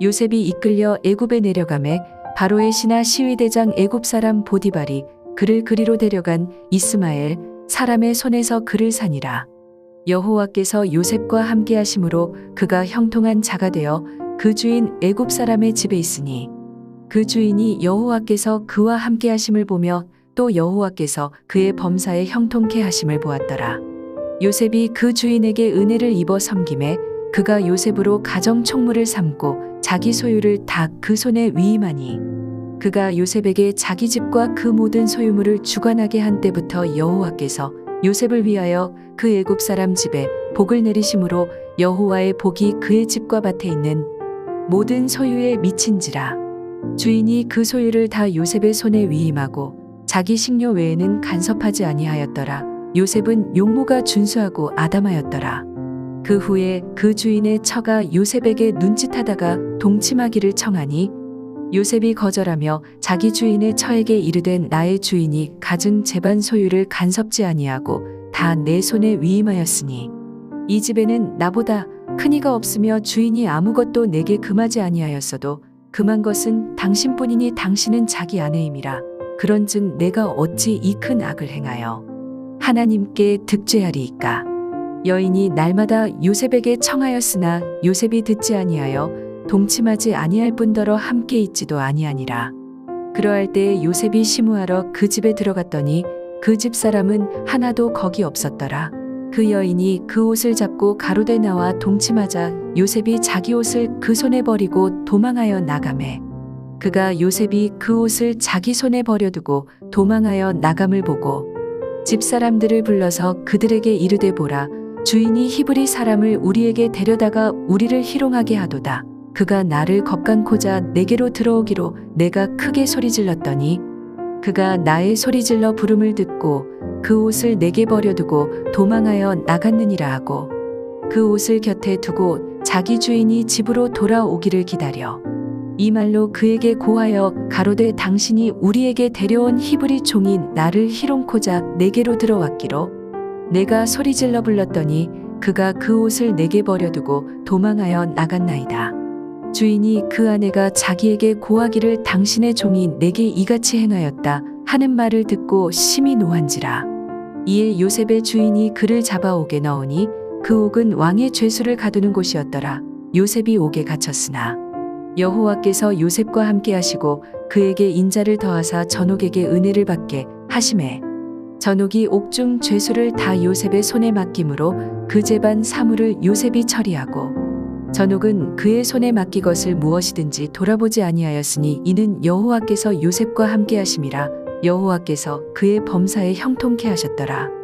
요셉이 이끌려 애굽에 내려가매 바로의 신하 시위대장 애굽 사람 보디발이 그를 그리로 데려간 이스마엘 사람의 손에서 그를 산이라. 여호와께서 요셉과 함께 하심으로 그가 형통한 자가 되어 그 주인 애굽 사람의 집에 있으니 그 주인이 여호와께서 그와 함께 하심을 보며 또 여호와께서 그의 범사에 형통케 하심을 보았더라. 요셉이 그 주인에게 은혜를 입어 섬김에 그가 요셉으로 가정 총무를 삼고 자기 소유를 다 그 손에 위임하니 그가 요셉에게 자기 집과 그 모든 소유물을 주관하게 한 때부터 여호와께서 요셉을 위하여 그 애굽 사람 집에 복을 내리심으로 여호와의 복이 그의 집과 밭에 있는 모든 소유에 미친지라. 주인이 그 소유를 다 요셉의 손에 위임하고 자기 식료 외에는 간섭하지 아니하였더라. 요셉은 용모가 준수하고 아담하였더라 그 후에 그 주인의 처가 요셉에게 눈짓하다가 동침하기를 청하니 요셉이 거절하며 자기 주인의 처에게 이르된 나의 주인이 가증 재반 소유를 간섭지 아니하고 다 내 손에 위임하였으니 이 집에는 나보다 큰 이가 없으며 주인이 아무것도 내게 금하지 아니하였어도 금한 것은 당신뿐이니 당신은 자기 아내임이라. 그런즉 내가 어찌 이 큰 악을 행하여 하나님께 득죄하리이까 여인이 날마다 요셉에게 청하였으나 요셉이 듣지 아니하여 동침하지 아니할 뿐더러 함께 있지도 아니하니라. 그러할 때 요셉이 시무하러 그 집에 들어갔더니 그 집 사람은 하나도 거기 없었더라. 그 여인이 그 옷을 잡고 가로되 나와 동침하자 요셉이 자기 옷을 그 손에 버리고 도망하여 나가매. 그가 요셉이 그 옷을 자기 손에 버려두고 도망하여 나감을 보고 집 사람들을 불러서 그들에게 이르되 보라 주인이 히브리 사람을 우리에게 데려다가 우리를 희롱하게 하도다. 그가 나를 겁간코자 내게로 들어오기로 내가 크게 소리질렀더니 그가 나의 소리질러 부름을 듣고 그 옷을 내게 버려두고 도망하여 나갔느니라 하고 그 옷을 곁에 두고 자기 주인이 집으로 돌아오기를 기다려 이 말로 그에게 고하여 가로되 당신이 우리에게 데려온 히브리 종인 나를 희롱코자 내게로 들어왔기로 내가 소리질러 불렀더니 그가 그 옷을 내게 버려두고 도망하여 나갔나이다. 주인이 그 아내가 자기에게 고하기를 당신의 종이 내게 이같이 행하였다 하는 말을 듣고 심히 노한지라. 이에 요셉의 주인이 그를 잡아오게 넣으니 그 옥은 왕의 죄수를 가두는 곳이었더라. 요셉이 옥에 갇혔으나 여호와께서 요셉과 함께 하시고 그에게 인자를 더하사 전옥에게 은혜를 받게 하심에 전옥이 옥중 죄수를 다 요셉의 손에 맡김으로 그 재반 사물을 요셉이 처리하고 전옥은 그의 손에 맡기 것을 무엇이든지 돌아보지 아니하였으니 이는 여호와께서 요셉과 함께 하심이라 여호와께서 그의 범사에 형통케 하셨더라